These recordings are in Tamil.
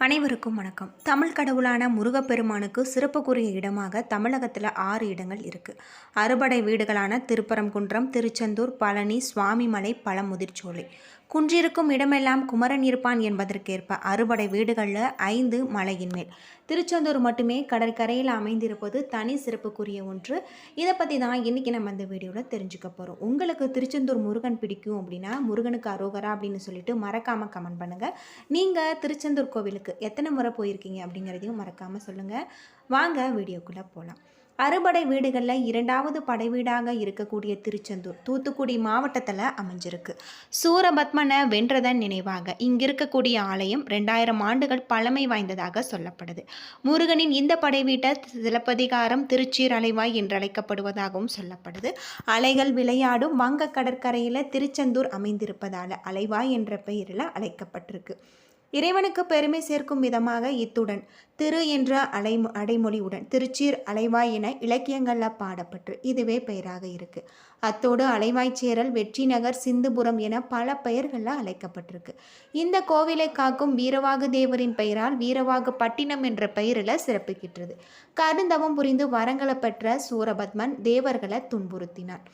அனைவருக்கும் வணக்கம். தமிழ் கடவுளான முருகப்பெருமானுக்கு சிறப்புக்குரிய இடமாக தமிழகத்தில் ஆறு இடங்கள் இருக்குது அறுபடை வீடுகளான திருப்பரங்குன்றம் திருச்செந்தூர் பழனி சுவாமிமலை பழமுதிர்ச்சோலை குன்றிருக்கும் இடமெல்லாம் குமரன் இருப்பான் என்பதற்கேற்ப அறுபடை வீடுகளில் ஐந்து மலையின் மேல். திருச்செந்தூர் மட்டுமே கடற்கரையில் அமைந்திருப்பது தனி சிறப்புக்குரிய ஒன்று. இதை பற்றி தான் இன்றைக்கி நம்ம இந்த வீடியோவில் தெரிஞ்சுக்க போகிறோம் உங்களுக்கு திருச்செந்தூர் முருகன் பிடிக்கும் அப்படின்னா முருகனுக்கு அரோகரா அப்படின்னு சொல்லிட்டு மறக்காமல் கமெண்ட் பண்ணுங்கள் நீங்கள் திருச்செந்தூர் கோவிலுக்கு எத்தனை முறை போயிருக்கீங்க அப்படிங்கிறதையும் மறக்காமல் சொல்லுங்கள் வாங்க வீடியோக்குள்ளே போகலாம் அறுபடை வீடுகளில் இரண்டாவது படை வீடாக இருக்கக்கூடிய திருச்செந்தூர் தூத்துக்குடி மாவட்டத்தில் அமைஞ்சிருக்கு. சூரபத்மனை வென்றதன் நினைவாக இங்கிருக்கக்கூடிய ஆலயம் ரெண்டாயிரம் ஆண்டுகள் பழமை வாய்ந்ததாக சொல்லப்படுது. முருகனின் இந்த படை வீட்டை சிலப்பதிகாரம் திருச்சீர் அலைவாய் என்று அழைக்கப்படுவதாகவும் சொல்லப்படுது. அலைகள் விளையாடும் வங்க கடற்கரையில் திருச்செந்தூர் அமைந்திருப்பதால் அலைவாய் என்ற பெயரில் அழைக்கப்பட்டிருக்கு. இறைவனுக்கு பெருமை சேர்க்கும் விதமாக இத்துடன். திரு என்ற அலை அடைமொழியுடன் திருச்சீர் அலைவாய் என இலக்கியங்களில் பாடப்பட்டு இதுவே பெயராக இருக்கு. அத்தோடு அலைவாய்ச்சேரல் வெற்றிநகர் சிந்துபுரம் என பல பெயர்களில் அழைக்கப்பட்டிருக்கு. இந்த கோவிலை காக்கும் வீரவாகு தேவரின் பெயரால் வீரவாகு பட்டினம் என்ற பெயரில் சிறப்புகின்றது கருந்தவம் புரிந்து வரங்களை பெற்ற சூரபத்மன் தேவர்களை துன்புறுத்தினான்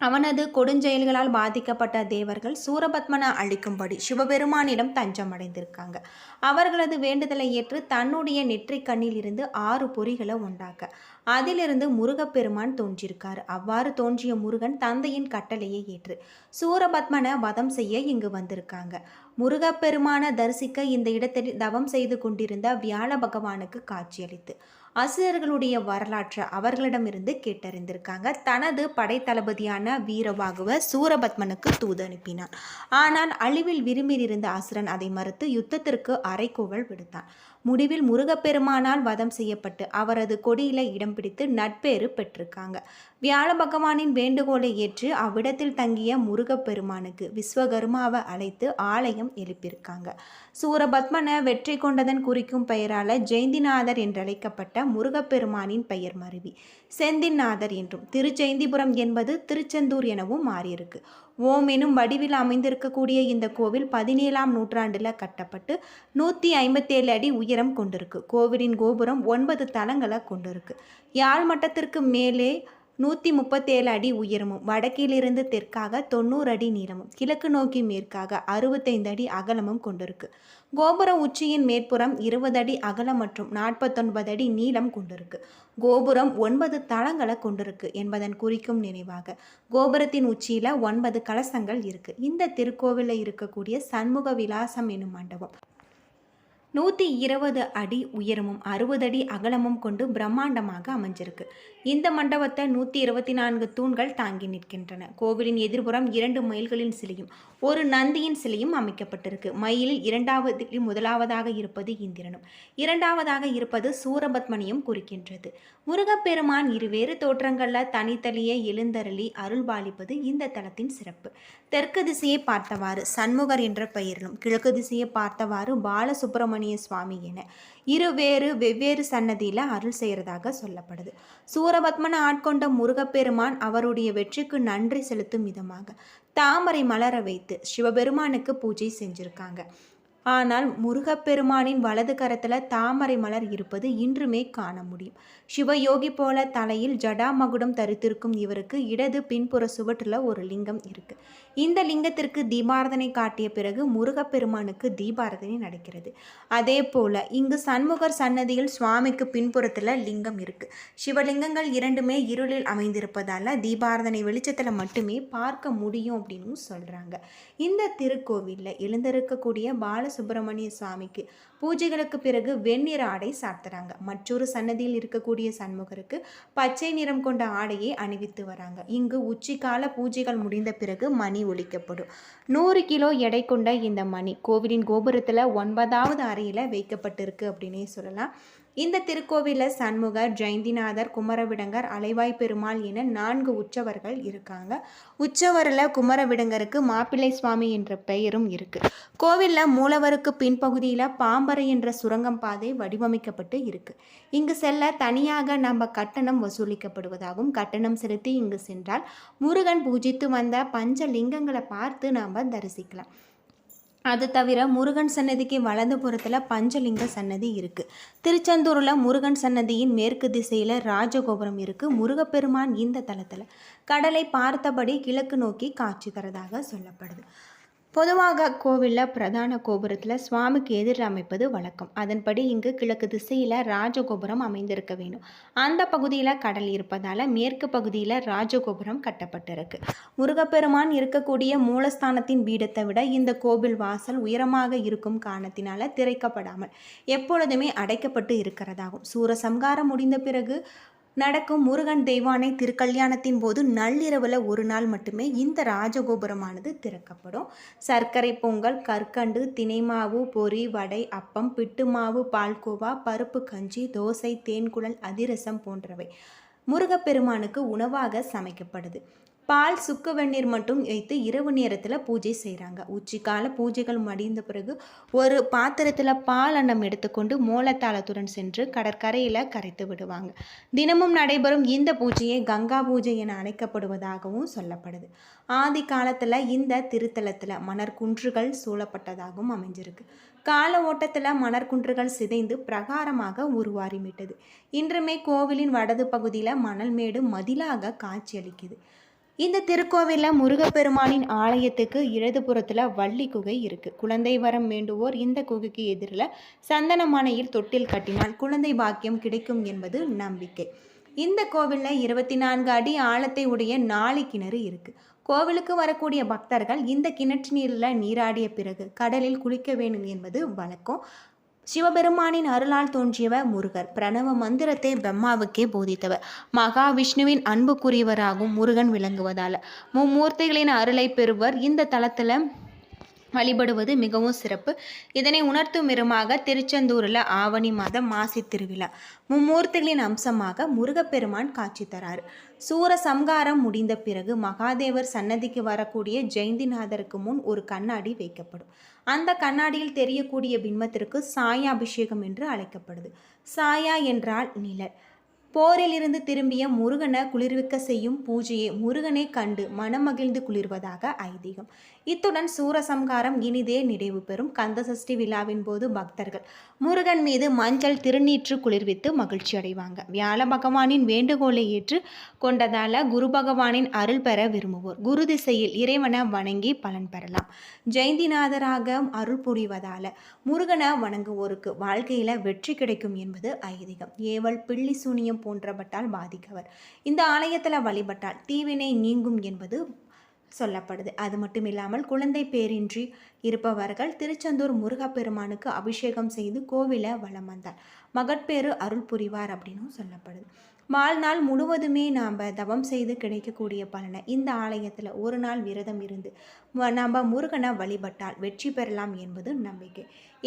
அவனது கொடுஞ்செயல்களால் பாதிக்கப்பட்ட தேவர்கள் சூரபத்மனை அழிக்கும்படி சிவபெருமானிடம் தஞ்சம் அடைந்திருக்காங்க அவர்களது வேண்டுதலை ஏற்று தன்னுடைய நெற்றிக் கண்ணில் இருந்து ஆறு பொறிகளை உண்டாக்க. அதிலிருந்து முருகப்பெருமான் தோன்றியிருக்கார். அவ்வாறு தோன்றிய முருகன் தந்தையின் கட்டளையை ஏற்று சூரபத்மனை வதம் செய்ய இங்கு வந்திருக்காங்க. முருகப்பெருமான தரிசிக்க இந்த இடத்தில் தவம் செய்து கொண்டிருந்த வியாழ பகவானுக்கு காட்சியளித்து அசுரர்களுடைய வரலாற்றை அவர்களிடமிருந்து கேட்டறிந்திருக்காங்க. தனது படைத்தளபதியான வீரவாகுவ சூரபத்மனுக்கு தூது அனுப்பினான் ஆனால் அழிவில் விரும்பியிருந்த அசுரன் அதை மறுத்து யுத்தத்திற்கு அரைக்கோவல் விடுத்தான். முடிவில் முருகப்பெருமானால் வதம் செய்யப்பட்டு அவரது கொடியில இடம் பிடித்து நட்பேறு பெற்றிருக்காங்க. வியாழ பகவானின் வேண்டுகோளை ஏற்று அவ்விடத்தில் தங்கிய முருகப்பெருமானுக்கு விஸ்வகர்மாவை அழைத்து ஆலயம் எழுப்பியிருக்காங்க. சூரபத்மனை வெற்றி கொண்டதன் குறிக்கும் பெயரால ஜெயந்திநாதர் என்றழைக்கப்பட்ட முருகப்பெருமானின் பெயர் மருவி. செந்திநாதர் என்றும் திருச்செந்திபுரம் என்பது திருச்செந்தூர் எனவும் மாறியிருக்கு. ஓம் எனும் வடிவில் அமைந்திருக்கக்கூடிய இந்த கோவில் பதினேழாம் நூற்றாண்டில் கட்டப்பட்டு நூற்றி ஐம்பத்தேழு அடி உயரம் கொண்டிருக்கு. கோவிலின் கோபுரம் ஒன்பது தளங்களை கொண்டிருக்கு. யாழ் மட்டத்திற்கு மேலே நூற்றி முப்பத்தேழு அடி உயரமும் வடக்கிலிருந்து தெற்காக தொண்ணூறு அடி நீளமும் கிழக்கு நோக்கி மேற்காக அறுபத்தைந்து அடி அகலமும் கொண்டிருக்கு. கோபுர உச்சியின் மேற்புறம் இருபது அடி அகலம் மற்றும் நாற்பத்தொன்பது அடி நீளம் கொண்டிருக்கு. கோபுரம் ஒன்பது தளங்களை கொண்டிருக்கு என்பதன் குறிக்கும் நினைவாக கோபுரத்தின் உச்சியில் ஒன்பது கலசங்கள் இருக்கு. இந்த திருக்கோவிலில் இருக்கக்கூடிய சண்முக விலாசம் என்னும் மண்டபம். நூற்றி இருபது அடி உயரமும் அறுபது அடி அகலமும் கொண்டு பிரம்மாண்டமாக அமைஞ்சிருக்கு. இந்த மண்டபத்தை நூற்றி இருபத்தி நான்கு தூண்கள் தாங்கி நிற்கின்றன. கோவிலின் எதிர்புறம் இரண்டு மயில்களின் சிலையும் ஒரு நந்தியின் சிலையும் அமைக்கப்பட்டிருக்கு. மயிலில் இரண்டாவது முதலாவதாக இருப்பது இந்திரனும் இரண்டாவதாக இருப்பது சூரபத்மனியும் குறிக்கின்றது. முருகப்பெருமான் இருவேறு தோற்றங்களில் தனித்தலியே எழுந்தருளி அருள் பாலிப்பது இந்த தலத்தின் சிறப்பு. தெற்கு திசையை பார்த்தவாறு சண்முகர் என்ற பெயரிலும் கிழக்கு திசையை பார்த்தவாறு பாலசுப்பிரமணிய சுவாமி என இருவேறு வெவ்வேறு சன்னதியில் அருள் செய்கிறதாக சொல்லப்படுது. சூரபத்மனை ஆட்கொண்ட முருகப்பெருமான் அவருடைய வெற்றிக்கு நன்றி செலுத்தும் விதமாக தாமரை மலர வைத்து சிவபெருமானுக்கு பூஜை செஞ்சுருக்காங்க. ஆனால் முருகப்பெருமானின் வலது கரத்தில் தாமரை மலர் இருப்பது இன்றுமே காண முடியும். சிவயோகி போல தலையில் ஜடாமகுடம் தரித்திருக்கும் இவருக்கு இடது பின்புற சுவற்றில் ஒரு லிங்கம் இருக்கு. இந்த லிங்கத்திற்கு தீபாரதனை காட்டிய பிறகு முருகப்பெருமானுக்கு தீபாரதனை நடக்கிறது. அதே போல இங்கு சண்முகர் சன்னதியில் சுவாமிக்கு பின்புறத்தில் லிங்கம் இருக்கு. சிவலிங்கங்கள் இரண்டுமே இருளில் அமைந்திருப்பதால் தீபாரதனை வெளிச்சத்தில் மட்டுமே பார்க்க முடியும் அப்படின்னு சொல்றாங்க. இந்த திருக்கோவிலில் எழுந்திருக்கக்கூடிய பாலசுப்பிரமணிய சுவாமிக்கு பூஜைகளுக்கு பிறகு வெண்ணிற ஆடை சாத்துறாங்க. மற்றொரு சன்னதியில் இருக்கக்கூடிய சண்முகருக்கு பச்சை நிறம் கொண்ட ஆடையை அணிவித்து வராங்க. இங்கு உச்சிக்கால பூஜைகள் முடிந்த பிறகு மணி ஒழிக்கப்படும் நூறு கிலோ எடை கொண்ட இந்த மணி கோவிலின் கோபுரத்தில் ஒன்பதாவது அறையில் வைக்கப்பட்டிருக்கு அப்படின்னே சொல்லலாம். இந்த திருக்கோவிலில் சண்முகர் ஜெயந்திநாதர் குமரவிடங்கர் அலைவாய் பெருமாள் என நான்கு உற்சவர்கள் இருக்காங்க. உற்சவரில் குமரவிடங்கருக்கு மாப்பிள்ளை சுவாமி என்ற பெயரும் இருக்கு. கோவிலில் மூலவருக்கு பின்பகுதியில் பாம்பரை என்ற சுரங்கம் பாதை வடிவமைக்கப்பட்டு இருக்கு. இங்கு செல்ல தனியாக நம்ம கட்டணம் வசூலிக்கப்படுவதாகவும் கட்டணம் செலுத்தி இங்கு சென்றால் முருகன் பூஜித்து வந்த பஞ்ச லிங்கங்களை பார்த்து நாம் தரிசிக்கலாம். அது தவிர முருகன் சன்னதிக்கு வலது புறத்தில் பஞ்சலிங்க சன்னதி இருக்குது திருச்செந்தூரில் முருகன் சன்னதியின் மேற்கு திசையில் ராஜகோபுரம் இருக்குது முருகப்பெருமான் இந்த தலத்தில் கடலை பார்த்தபடி கிழக்கு நோக்கி காட்சி தரதாக சொல்லப்படுது. பொதுவாக கோவிலில் பிரதான கோபுரத்தில் சுவாமிக்கு எதிர் அமைப்பது வழக்கம். அதன்படி இங்கு கிழக்கு திசையில் ராஜகோபுரம் அமைந்திருக்க வேண்டும். அந்த பகுதியில் கடல் இருப்பதால் மேற்கு பகுதியில் ராஜகோபுரம் கட்டப்பட்டிருக்கு. முருகப்பெருமான் இருக்கக்கூடிய மூலஸ்தானத்தின் பீடத்தை விட இந்த கோவில் வாசல் உயரமாக இருக்கும் காரணத்தினால திரைக்கப்படாமல் எப்பொழுதுமே அடைக்கப்பட்டு இருக்கிறதாகும். சூரசம்காரம் முடிந்த பிறகு நடக்கும் முருகன் தெய்வானை திருக்கல்யாணத்தின் போது நள்ளிரவில் ஒரு நாள் மட்டுமே இந்த ராஜகோபுரமானது திறக்கப்படும். சர்க்கரை பொங்கல் கற்கண்டு தினைமாவு பொரி வடை அப்பம் பிட்டு மாவு பால்கோவா பருப்பு கஞ்சி தோசை தேன்குழல் அதிரசம் போன்றவை முருகப்பெருமானுக்கு உணவாக சமைக்கப்படுது. பால் சுக்கு வெந்நீர் மட்டும் வைத்து இரவு நேரத்தில் பூஜை செய்கிறாங்க உச்சிக்கால பூஜைகள் மடிந்த பிறகு ஒரு பாத்திரத்தில் பால் அன்னம் எடுத்துக்கொண்டு மோலத்தாளத்துடன் சென்று கடற்கரையில் கரைத்து விடுவாங்க. தினமும் நடைபெறும் இந்த பூஜையை கங்கா பூஜை என அழைக்கப்படுவதாகவும் சொல்லப்படுது. ஆதி காலத்தில் இந்த திருத்தலத்தில் மணற்குன்றுகள் சூழப்பட்டதாகவும் அமைஞ்சிருக்கு. கால ஓட்டத்தில் மணற்குன்றுகள் சிதைந்து பிரகாரமாக உருவாரிமிட்டது இன்றுமே கோவிலின் வடது பகுதியில் மணல் மேடு மதிலாக காட்சியளிக்குது. இந்த திருக்கோவிலில் முருகப்பெருமானின் ஆலயத்துக்கு இடதுபுறத்தில் வள்ளி குகை இருக்குது குழந்தை வரம் வேண்டுவோர் இந்த குகைக்கு எதிரில் சந்தனமனையில் தொட்டில் கட்டினால் குழந்தை பாக்கியம் கிடைக்கும் என்பது நம்பிக்கை. இந்த கோவிலில் இருபத்தி நான்கு அடி ஆழத்தை உடைய நாளை கிணறு இருக்குது கோவிலுக்கு வரக்கூடிய பக்தர்கள் இந்த கிணற்று நீரில் நீராடிய பிறகு கடலில் குளிக்க வேண்டும் என்பது வழக்கம். சிவபெருமானின் அருளால் தோன்றியவர் முருகர். பிரணவ மந்திரத்தை பிரம்மாவுக்கே போதித்தவர். மகாவிஷ்ணுவின் அன்புக்குரியவராகவும் முருகன் விளங்குவதால். மும்மூர்த்திகளின் அருளை பெறுவர் இந்த தளத்தில் வழிபடுவது மிகவும் சிறப்பு. இதனை உணர்த்தும் விதமாக திருச்செந்தூரில் ஆவணி மாதம் மாசி திருவிழா மும்மூர்த்திகளின் அம்சமாக முருகப்பெருமான் காட்சி தரார். சூர சம்காரம் முடிந்த பிறகு மகாதேவர் சன்னதிக்கு வரக்கூடிய ஜெயந்திநாதருக்கு முன் ஒரு கண்ணாடி வைக்கப்படும். அந்த கண்ணாடியில் தெரியக்கூடிய பின்மத்திற்கு சாயா அபிஷேகம் என்று அழைக்கப்படுது. சாயா என்றால் நிழல். போரிலிருந்து திரும்பிய முருகனை குளிர்விக்க செய்யும் பூஜையை முருகனை கண்டு மனமகிழ்ந்து குளிர்வதாக ஐதீகம். இத்துடன் சூரசம்காரம் இனிதே நிறைவு பெறும். கந்தசஷ்டி விழாவின் போது பக்தர்கள் முருகன் மீது மஞ்சள் திருநீற்று குளிர்வித்து மகிழ்ச்சி அடைவாங்க. வியாழ பகவானின் வேண்டுகோளை ஏற்று கொண்டதால குரு பகவானின் அருள் பெற விரும்புவோர். குரு திசையில் இறைவனை வணங்கி பலன் பெறலாம். ஜெயந்திநாதராக அருள் புரிவதால முருகனை வணங்குவோருக்கு வாழ்க்கையில வெற்றி கிடைக்கும் என்பது ஐதீகம். ஏவல் பிள்ளி சூனியம் போன்றவற்றால் பாதிக்கவர். இந்த ஆலயத்தில் வழிபட்டால் தீவினை நீங்கும் என்பது சொல்லப்படுது. அது மட்டும் இல்லாமல் குழந்தை பேரின்றி இருப்பவர்கள் திருச்செந்தூர் முருகப்பெருமானுக்கு அபிஷேகம் செய்து கோவிலை வலம் வந்தார். மகட்பேறு அருள் புரிவார் அப்படின்னும் சொல்லப்படுது. வாழ்நாள் முழுவதுமே நாம் தவம் செய்து கிடைக்கக்கூடிய பலனை இந்த ஆலயத்தில் ஒரு நாள் விரதம் இருந்து நாம் முருகனை வழிபட்டால் வெற்றி பெறலாம் என்பது நம்பிக்கை.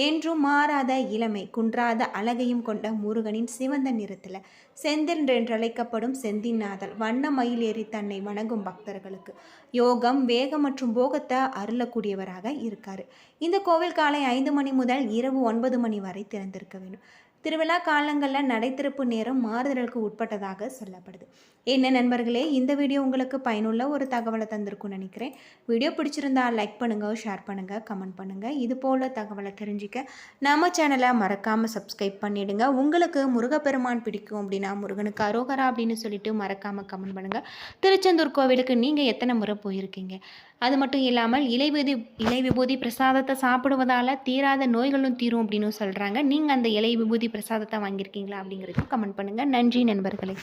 என்றும் மாறாத இளமை குன்றாத அழகையும் கொண்ட முருகனின் சிவந்த நிறத்தில் செந்தில் என்றழைக்கப்படும் செந்திநாதல் வண்ண மயில் ஏறி தன்னை வணங்கும் பக்தர்களுக்கு யோகம் வேகம் மற்றும் போகத்தை அருளக்கூடியவராக இருக்கார். இந்த கோவில் காலை ஐந்து மணி முதல் இரவு ஒன்பது மணி வரை திறந்திருக்க வேண்டும். திருவிழா காலங்களில் நடைத்திறப்பு நேரம் மாறுதலுக்கு உட்பட்டதாக சொல்லப்படுது. என்ன நண்பர்களே இந்த வீடியோ உங்களுக்கு பயனுள்ள ஒரு தகவலை தந்திருக்கும்னு நினைக்கிறேன். வீடியோ பிடிச்சிருந்தா லைக் பண்ணுங்கள் ஷேர் பண்ணுங்கள் கமெண்ட் பண்ணுங்கள் இது போல் தகவலை தெரிஞ்சிக்க நம்ம சேனலை மறக்காமல் சப்ஸ்கிரைப் பண்ணிவிடுங்க உங்களுக்கு முருகப்பெருமான் பிடிக்கும் அப்படின்னா முருகனுக்கு அரோகரா அப்படின்னு சொல்லிட்டு மறக்காமல் கமெண்ட் பண்ணுங்கள் திருச்செந்தூர் கோவிலுக்கு நீங்கள் எத்தனை முறை போயிருக்கீங்க? அது மட்டும் இல்லாமல் இலை விதி இலை விபூதி பிரசாதத்தை சாப்பிடுவதால் தீராத நோய்களும் தீரும் அப்படின்னு சொல்கிறாங்க நீங்கள் அந்த இலை விபூதி பிரசாதத்தை வாங்கியிருக்கீங்களா அப்படிங்கிறதுக்கும் கமெண்ட் பண்ணுங்கள் நன்றி நண்பர்களே.